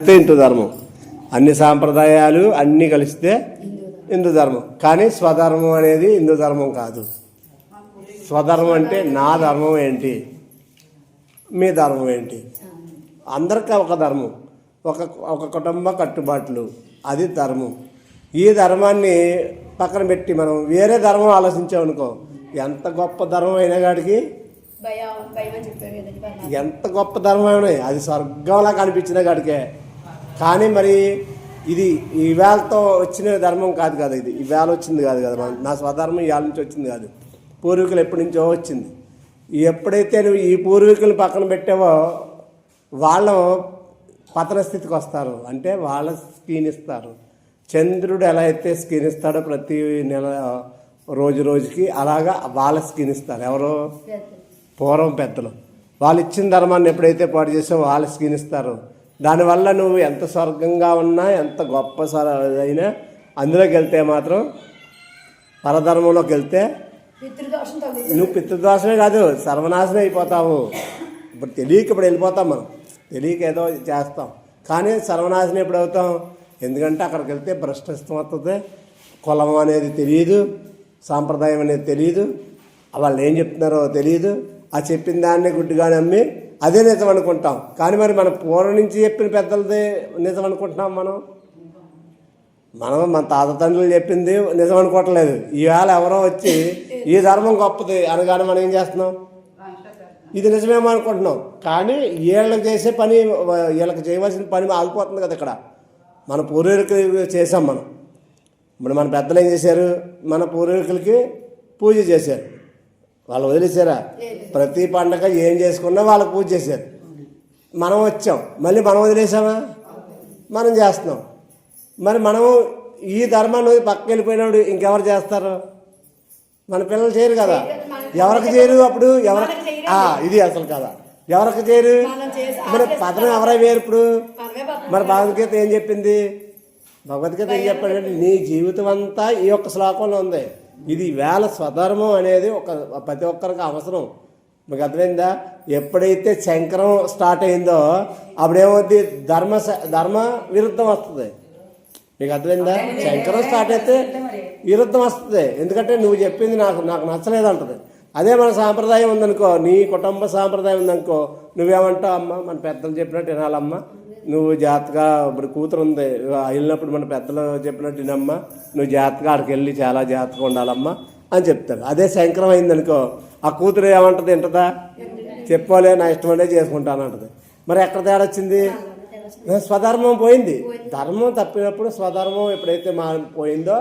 అంతే హిందూ ధర్మం. అన్ని సాంప్రదాయాలు అన్నీ కలిస్తే హిందూ ధర్మం. కానీ స్వధర్మం అనేది హిందూ ధర్మం కాదు. స్వధర్మం అంటే నా ధర్మం ఏంటి? మీ ధర్మం ఏంటి? అందరికీ ఒక ధర్మం. ఒక ఒక కుటుంబ కట్టుబాట్లు. అది ధర్మం. ఈ ధర్మాన్ని పక్కన పెట్టి మనం వేరే ధర్మం ఆలోచించామనుకో ఎంత గొప్ప ధర్మం అయినా కాడికి. ఎంత గొప్ప ధర్మమే అది స్వర్గంలా కనిపించిన కాడికే కానీ మరి ఇది ఈవేళతో వచ్చిన ధర్మం కాదు కదా ఇది. ఈవేళ వచ్చింది కాదు కదా. నా స్వధర్మం ఇవాళ నుంచి వచ్చింది కాదు. పూర్వీకులు ఎప్పటి నుంచో వచ్చింది. ఎప్పుడైతే నువ్వు ఈ పూర్వీకులు పక్కన పెట్టావో వాళ్ళు పతన స్థితికి వస్తారు. అంటే వాళ్ళ క్షీణిస్తారు చంద్రుడు ఎలా అయితే క్షీణిస్తాడో ప్రతి నెల రోజు రోజుకి అలాగా వాళ్ళ క్షీణిస్తారు ఎవరో? పూర్వం పెద్దలు. వాళ్ళు ఇచ్చిన ధర్మాన్ని ఎప్పుడైతే పాటు చేసావో వాళ్ళు స్కీనిస్తారు. దానివల్ల నువ్వు ఎంత స్వర్గంగా ఉన్నా ఎంత గొప్ప అయినా అందులోకి వెళ్తే మాత్రం పరధర్మంలోకి వెళ్తే నువ్వు పితృదోషమే కాదు సర్వనాశనం అయిపోతావు. ఇప్పుడు తెలియక ఇప్పుడు వెళ్ళిపోతాం మనం. తెలియక ఏదో చేస్తాం. కానీ సర్వనాశనం ఎప్పుడు అవుతాం? ఎందుకంటే అక్కడికి వెళ్తే భ్రష్టత్వం వస్తుంది కులం అనేది తెలియదు సాంప్రదాయం అనేది తెలియదు వాళ్ళు ఏం చెప్తున్నారో తెలియదు ఆ చెప్పిన దాన్ని గుడ్డిగా నమ్మి అదే నిజం అనుకుంటాం. కానీ మరి మన పూర్వం నుంచి చెప్పిన పెద్దలదే నిజం అనుకుంటున్నాం మనం? మనం మన తాత తండ్రులు చెప్పింది నిజం అనుకోవట్లేదు. ఈవేళ ఎవరో వచ్చి ఈ ధర్మం గొప్పది అనగానే మనం ఏం చేస్తున్నాం? ఇది నిజమేమో అనుకుంటున్నాం. కానీ వీళ్ళకి చేసే పని వీళ్ళకి చేయవలసిన పని ఆగిపోతుంది కదా ఇక్కడ. మన పూర్వీకులు చేసాం మనం. ఇప్పుడు మన పెద్దలు ఏం చేశారు? మన పూర్వీకులకి పూజ చేశారు. వాళ్ళు వదిలేశారా? ప్రతి పండగ ఏం చేసుకున్నా వాళ్ళకి పూజ చేశారు. మనం వచ్చాం. మళ్ళీ మనం వదిలేసామా మనం చేస్తున్నాం. మరి మనం ఈ ధర్మాన్ని పక్కకి వెళ్ళిపోయినప్పుడు ఇంకెవరు చేస్తారు? మన పిల్లలు చేయరు కదా. ఎవరికి చేయరు. అప్పుడు? ఎవరికి ఇది అసలు కదా ఎవరికి చేయరు? మరి పదనం ఎవరై వేరు ఇప్పుడు? మనమే. మరి భగవద్గీత ఏం చెప్పింది? భగవద్గీత ఏం చెప్పాడంటే నీ జీవితం అంతా ఈ ఒక్క శ్లోకంలో ఉంది. ఇది వేళ స్వధర్మం అనేది ఒక ప్రతి ఒక్కరికి అవసరం. మీకు అర్థమైందా? ఎప్పుడైతే శంకరం స్టార్ట్ అయిందో అప్పుడేమవుద్ది? ధర్మ ధర్మ విరుద్ధం వస్తుంది. మీకు అర్థమైందా? శంకరం స్టార్ట్ అయితే విరుద్ధం వస్తుంది. ఎందుకంటే నువ్వు చెప్పింది నాకు నాకు నచ్చలేదు అంటది అదే మన సాంప్రదాయం ఉందనుకో నీ కుటుంబ సాంప్రదాయం ఉందనుకో నువ్వేమంటావు అమ్మ మన పెద్దలు చెప్పినట్టు వినాలమ్మా. నువ్వు జాగ్రత్తగా ఇప్పుడు కూతురు ఉంది వెళ్ళినప్పుడు మన పెద్దలు చెప్పినట్టు వినమ్మా. నువ్వు జాగ్రత్తగా ఆడికి వెళ్ళి చాలా జాగ్రత్తగా ఉండాలమ్మా అని చెప్తాడు అదే శంకరం అయిందనుకో ఆ కూతురు ఏమంటది వింటదా? చెప్పోలే నా ఇష్టమంటే చేసుకుంటాను అంటది మరి ఎక్కడ తేడా వచ్చింది? స్వధర్మం. పోయింది. ధర్మం తప్పినప్పుడు స్వధర్మం ఎప్పుడైతే మా పోయిందో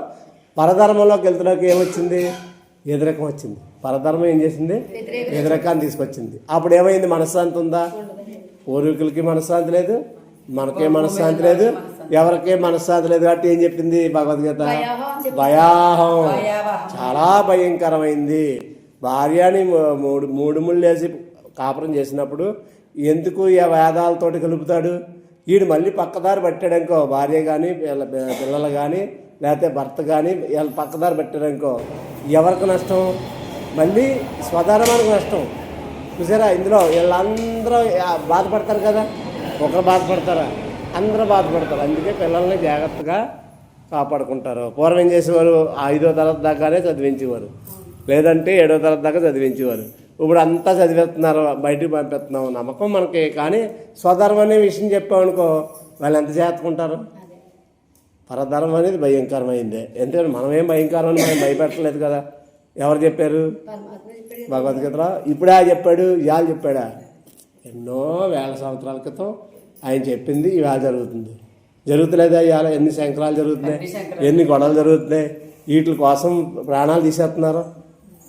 పరధర్మంలోకి వెళ్తున్నకి ఏమొచ్చింది? ఎదురకం వచ్చింది. పరధర్మం ఏం చేసింది? ఎదురకాన్ని తీసుకొచ్చింది. అప్పుడు ఏమైంది మనశ్శాంతి ఉందా? పూర్వీకులకి మనశ్శాంతి లేదు. మనకే మనశ్శాంతి లేదు. ఎవరికే మనశ్శాంతి లేదు కాబట్టి ఏం చెప్పింది భగవద్గీత? భయాహం చాలా భయంకరమైంది. భార్యని మూడు మూడు ముళ్ళేసి కాపురం చేసినప్పుడు ఎందుకు ఈ వేదాలతోటి కలుపుతాడు? వీడు మళ్ళీ పక్కదారి పట్టాడనుకో భార్య కానీ పిల్లలు కానీ లేకపోతే భర్త కానీ వీళ్ళ పక్కదారి పెట్టాడనుకో ఎవరికి నష్టం? మళ్ళీ స్వధర్మానికి నష్టం. చూసారా? ఇందులో వీళ్ళందరూ బాధపడతారు కదా? ఒకరు బాధపడతారా? అందరూ బాధపడతారు. అందుకే పిల్లల్ని జాగ్రత్తగా కాపాడుకుంటారు. పూర్వం ఏం చేసేవారు? ఐదో తరగతి దాకానే చదివించేవారు. లేదంటే ఏడో తరగతి దాకా చదివించేవారు. ఇప్పుడు అంతా చదివేస్తున్నారు బయటికి పంపిస్తున్నాం నమ్మకం మనకి. కానీ స్వధర్మం అనే విషయం చెప్పామనుకో వాళ్ళు ఎంత చేతుకుంటారు? పరధర్మం అనేది భయంకరమైంది. ఎందుకంటే మనం ఏం భయంకరం అని మనం భయపెట్టలేదు కదా? ఎవరు చెప్పారు? భగవద్గీతలో ఇప్పుడే చెప్పాడు ఇవాళ చెప్పాడా? ఎన్నో వేల సంవత్సరాల క్రితం ఆయన చెప్పింది ఇవాళ జరుగుతుంది. జరుగుతలేదా ఇవాళ? ఎన్ని శంకరాలు జరుగుతున్నాయి? ఎన్ని గొడవలు జరుగుతున్నాయి? వీటి కోసం ప్రాణాలు తీసేస్తున్నారు.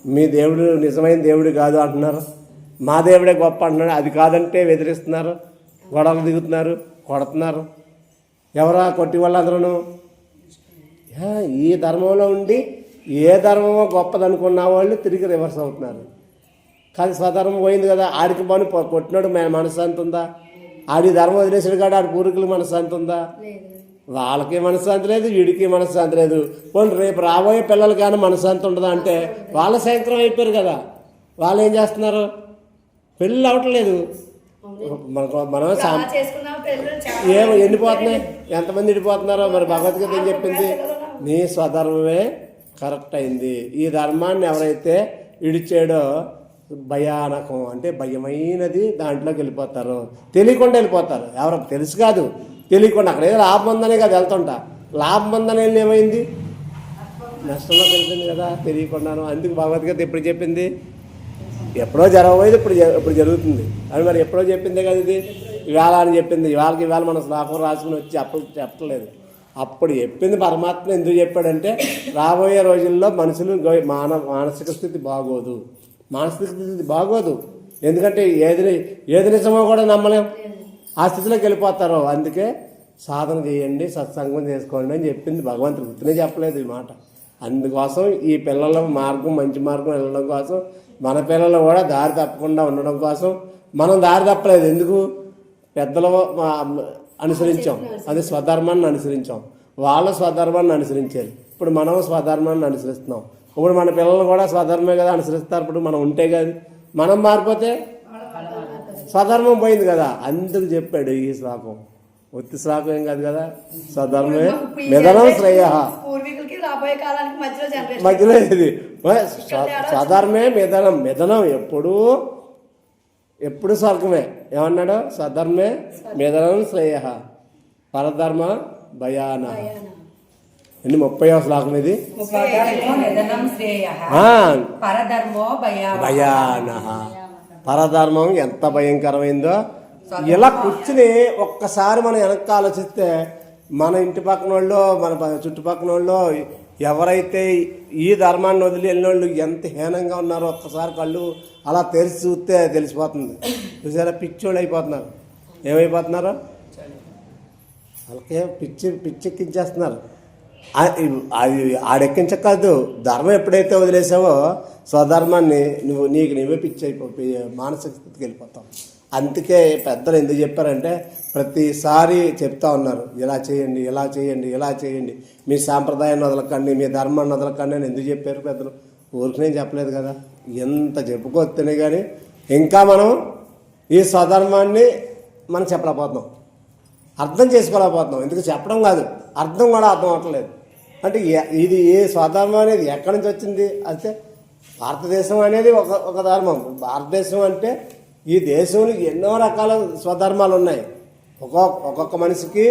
మీ దేవుడు నిజమైన దేవుడు కాదు అంటున్నారు. మా దేవుడే గొప్ప అంటున్నాడు. అది కాదంటే బెదిరిస్తున్నారు. గొడవలు దిగుతున్నారు. కొడుతున్నారు. ఎవరా కొట్టి వాళ్ళందరూ ఈ ధర్మంలో ఉండి ఏ ధర్మమో గొప్పదనుకున్న వాళ్ళు తిరిగి రివర్స్ అవుతున్నారు. కానీ స్వధర్మం పోయింది కదా ఆడికి పని కొట్టినాడు మన మనశ్శాంతి ఉందా? ఆడి ధర్మం వదిలేసాడు కాదు ఆడి పూర్వీకులు మనశ్శాంతి ఉందా? వాళ్ళకి మనశ్శాంతి లేదు వీడికి మనశ్శాంతి లేదు. పోనీ రేపు రాబోయే పిల్లలకి కానీ మనశ్శాంతి ఉండదా అంటే వాళ్ళ శంకరం అయిపోయారు కదా. వాళ్ళు ఏం చేస్తున్నారు? పెళ్ళి అవట్లేదు మనకు మనం ఇప్పుడు సాం అలా చేసుకున్న పిల్లలు చాలా ఏం ఎండిపోతున్నాయి. ఎంతమంది ఎండిపోతున్నారో మరి భగవద్గీత ఏం చెప్పింది? నీ స్వధర్మమే కరెక్ట్ అయింది. ఈ ధర్మాన్ని ఎవరైతే ఇడిచాడో భయానకం అంటే భయమైనది దాంట్లోకి వెళ్ళిపోతారు. తెలియకుండా వెళ్ళిపోతారు. ఎవరు తెలుసు కాదు. తెలియకుండా అక్కడ ఏదో లాభం ఉందనే కదా వెళ్తుంటా. లాభం ఉందని వెళ్ళి ఏమైంది? నష్టంలో తెలిసింది కదా తెలియకుండాను. అందుకు భగవద్గీత ఎప్పుడు చెప్పింది? ఎప్పుడో జరగబోయేది ఇప్పుడు జ- ఇప్పుడు జరుగుతుంది. అది మరి ఎప్పుడో చెప్పిందే కదా ఇది? ఇవాళ అని చెప్పింది. ఇవాళకి ఇవాళ మన శ్లోకం రాసుకుని వచ్చి అప్పుడు చెప్పట్లేదు. అప్పుడు చెప్పింది పరమాత్మ ఎందుకు చెప్పాడంటే రాబోయే రోజుల్లో మనుషులు మాన మానసిక స్థితి బాగోదు. మానసిక స్థితి బాగోదు. ఎందుకంటే ఏది ఏది నిజమో కూడా నమ్మలేం. ఆ స్థితిలోకి వెళ్ళిపోతారు. అందుకే సాధన చేయండి సత్సంగం చేసుకోండి అని చెప్పింది భగవంతుడు. గుర్తునే చెప్పలేదు ఈ మాట. అందుకోసం ఈ పిల్లల మార్గం మంచి మార్గం వెళ్ళడం కోసం మన పిల్లలు కూడా దారి తప్పకుండా ఉండడం కోసం మనం దారి తప్పలేదు. ఎందుకు? పెద్దల అనుసరించాం. అది స్వధర్మాన్ని అనుసరించాం. వాళ్ళ స్వధర్మాన్ని అనుసరించారు. ఇప్పుడు మనం స్వధర్మాన్ని అనుసరిస్తున్నాం. ఇప్పుడు మన పిల్లలు కూడా స్వధర్మే కదా అనుసరిస్తారు. ఇప్పుడు మనం ఉంటే కదా మనం మారిపోతే స్వధర్మం పోయింది కదా. అందుకు చెప్పాడు ఈ శ్లోకం. ఒత్తి శ్లోకం ఏం కాదు కదా? స్వధర్మే ఇప్పుడు ఈ మిదనం generation శ్రేయ మధ్యలో ఇది స్వ- స్వధర్మే మిదనం మిదనం ఎప్పుడు ఎప్పుడు స్వర్గమే ఏమన్నాడు? స్వధర్మే మిదనం శ్రేయ. పరధర్మ భయాన. ఎన్ని ముప్పై శ్లోకం ఇది? భయాన. పరధర్మం ఎంత భయంకరమైందో? ఇలా కూర్చుని ఒక్కసారి మనం వెనక్కి ఆలోచిస్తే మన ఇంటి పక్కన వాళ్ళు మన చుట్టుపక్కల వాళ్ళు ఎవరైతే ఈ ధర్మాన్ని వదిలి వెళ్ళిన ఎంత హీనంగా ఉన్నారో ఒక్కసారి కళ్ళు అలా తెరిచి చూస్తే తెలిసిపోతుంది. చూసారా? పిచ్చోళ్ళు అయిపోతున్నారు. ఏమైపోతున్నారు? వాళ్ళకే పిచ్చి పిచ్చెక్కించేస్తున్నారు. అది ఆడెక్కించకాదు ధర్మం ఎప్పుడైతే వదిలేసావో స్వధర్మాన్ని నువ్వు నీకు నువ్వే పిచ్చి అయిపోయి మానసిక స్థితికి వెళ్ళిపోతావు. అందుకే పెద్దలు ఎందుకు చెప్పారంటే ప్రతిసారి చెప్తా ఉన్నారు ఇలా చేయండి ఇలా చేయండి ఇలా చేయండి. మీ సాంప్రదాయాన్ని వదలకండి మీ ధర్మాన్ని వదలకండి అని ఎందుకు చెప్పారు పెద్దలు? ఊరికనే చెప్పలేదు కదా. ఎంత చెప్పుకొస్తేనే కానీ ఇంకా మనం ఈ స్వధర్మాన్ని మనం చెప్పలేకపోతున్నాం. అర్థం చేసుకోలేకపోతున్నాం. ఎందుకు చెప్పడం కాదు అర్థం కూడా అర్థం అవ్వట్లేదు. అంటే ఇది ఏ స్వధర్మం అనేది ఎక్కడి నుంచి వచ్చింది? అంటే భారతదేశం అనేది ఒక ఒక ధర్మం. భారతదేశం అంటే ఈ దేశంలో ఎన్నో రకాల స్వధర్మాలు ఉన్నాయి. ఒక్కొక్క ఒక్కొక్క మనిషికి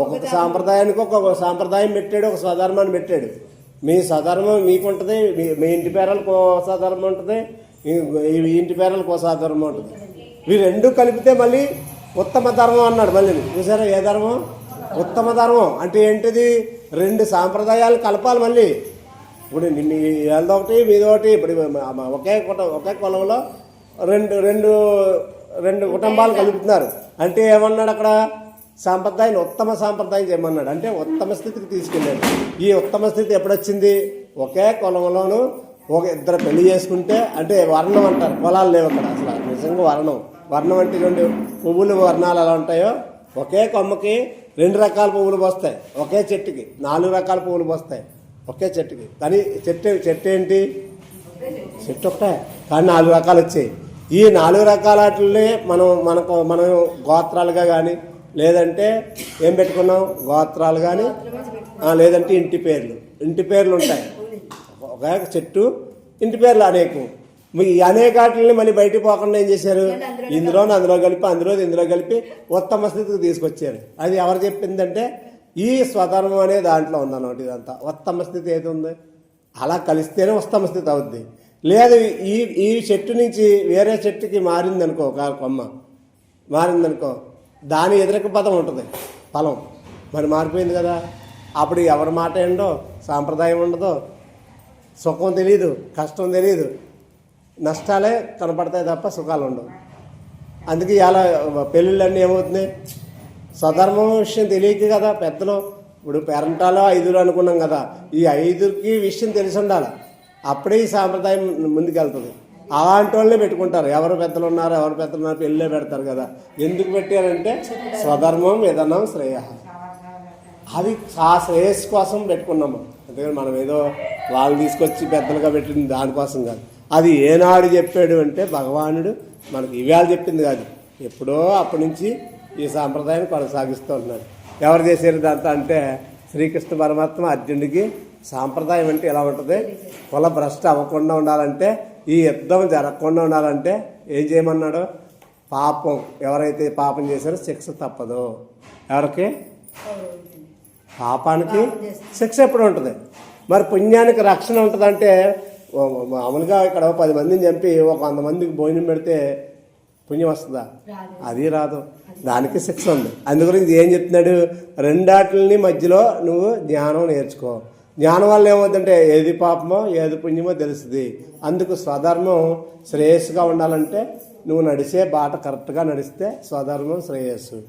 ఒక్కొక్క సాంప్రదాయానికి ఒక్కొక్క సాంప్రదాయం పెట్టాడు ఒక స్వధర్మాన్ని పెట్టాడు. మీ స్వధర్మం మీకుంటుంది మీ మీ ఇంటి పేరలకు ఓ స్వధర్మం ఉంటుంది మీ ఇంటి పేరలకు ఓ స్వధర్మం ఉంటుంది. ఇవి రెండు కలిపితే మళ్ళీ ఉత్తమ ధర్మం అన్నాడు మళ్ళీ. చూసారా ఏ ధర్మం? ఉత్తమ ధర్మం. అంటే ఏంటిది? రెండు సాంప్రదాయాలు కలపాలి మళ్ళీ. ఇప్పుడు మీ మీ ఒకటి మీది ఒకటి ఇప్పుడు ఒకే కుట ఒకే కులంలో రెండు రెండు రెండు కుటుంబాలు కలుపుతున్నారు. అంటే ఏమన్నాడు అక్కడ? సాంప్రదాయం ఉత్తమ సాంప్రదాయం చేయమన్నాడు. అంటే ఉత్తమ స్థితికి తీసుకెళ్ళాడు. ఈ ఉత్తమ స్థితి ఎప్పుడొచ్చింది? ఒకే కులంలోను ఒక ఇద్దరు పెళ్ళి చేసుకుంటే అంటే వర్ణం అంటారు. కులాలు లేవు అక్కడ అసలు. నిజంగా వర్ణం. వర్ణం అంటే రెండు పువ్వులు వర్ణాలు ఎలా ఉంటాయో? ఒకే కొమ్మకి రెండు రకాల పువ్వులు పోస్తాయి ఒకే చెట్టుకి నాలుగు రకాల పువ్వులు పోస్తాయి ఒకే చెట్టుకి. కానీ చెట్టు చెట్టు ఏంటి? చెట్టు ఒకటే. కానీ నాలుగు రకాలు వచ్చాయి. ఈ నాలుగు రకాల వాటిని మనం మనకు మనం గోత్రాలుగా కానీ లేదంటే ఏం పెట్టుకున్నాం? గోత్రాలు కానీ లేదంటే ఇంటి పేర్లు. ఇంటి పేర్లు ఉంటాయి. ఒక చెట్టు ఇంటి పేర్లు అనేకం. ఈ అనేక వాటిని మళ్ళీ బయటికి పోకుండా ఏం చేశారు? ఇందులో అందులో కలిపి అందులో ఇందులో కలిపి ఉత్తమ స్థితికి తీసుకొచ్చారు. అది ఎవరు చెప్పిందంటే ఈ స్వధర్మం అనే దాంట్లో ఉందన్నమాట ఇదంతా. ఉత్తమ స్థితి ఏది ఉంది? అలా కలిస్తేనే ఉత్తమ స్థితి అవుద్ది. లేదు ఈ ఈ చెట్టు నుంచి వేరే చెట్టుకి మారిందనుకో ఒక కొమ్మ మారిందనుకో దాని ఎదురక పదం ఉంటుంది ఫలం. మరి మారిపోయింది కదా. అప్పుడు ఎవరి మాట ఏంటో సాంప్రదాయం ఉండదు సుఖం తెలియదు కష్టం తెలియదు నష్టాలే కనపడతాయి తప్ప సుఖాలు ఉండవు. అందుకే ఇలా పెళ్ళిళ్ళన్నీ ఏమవుతున్నాయి? స్వధర్మం విషయం తెలియక కదా పెద్దలు ఇప్పుడు పేరంటాలో ఐదురు అనుకున్నాం కదా ఈ ఐదుకి విషయం తెలిసి ఉండాలి. అప్పుడే ఈ సాంప్రదాయం ముందుకెళ్తుంది. అలాంటి వాళ్ళే పెట్టుకుంటారు. ఎవరు పెద్దలు ఉన్నారు ఎవరు పెద్దలు ఉన్నారు పెళ్ళే పెడతారు కదా. ఎందుకు పెట్టారంటే స్వధర్మం విధానం శ్రేయ. అది ఆ శ్రేయస్సు కోసం పెట్టుకున్నాము. అందుకని మనం ఏదో వాళ్ళు తీసుకొచ్చి పెద్దలుగా పెట్టింది దానికోసం కాదు. అది ఏనాడు చెప్పాడు అంటే భగవానుడు మనకి ఇవాళ చెప్పింది కాదు. ఎప్పుడో అప్పటి నుంచి ఈ సాంప్రదాయాన్ని కొనసాగిస్తూ ఉన్నాడు. ఎవరు చేశారు ఇదంతా అంటే శ్రీకృష్ణ పరమాత్మ అర్జునుడికి సాంప్రదాయం అంటే ఎలా ఉంటుంది? కుల భ్రష్ట అవ్వకుండా ఉండాలంటే ఈ యుద్ధం జరగకుండా ఉండాలంటే ఏం చేయమన్నాడు? పాపం ఎవరైతే పాపం చేశారో శిక్ష తప్పదు. ఎవరికి? పాపానికి శిక్ష ఎప్పుడు ఉంటుంది? మరి పుణ్యానికి రక్షణ ఉంటుందంటే మామూలుగా ఇక్కడ పది మందిని చంపి ఒక వంద మందికి భోజనం పెడితే పుణ్యం వస్తుందా? అది రాదు. దానికి శిక్ష ఉంది. అందు గురించి ఏం చెప్తున్నాడు? రెండాటిని మధ్యలో నువ్వు జ్ఞానం నేర్చుకో. జ్ఞానం వల్ల ఏమవుతుందంటే ఏది పాపమో ఏది పుణ్యమో తెలుస్తుంది. అందుకు స్వధర్మం శ్రేయస్సుగా ఉండాలంటే నువ్వు నడిచే బాట కరెక్ట్గా నడిస్తే స్వధర్మం శ్రేయస్సు.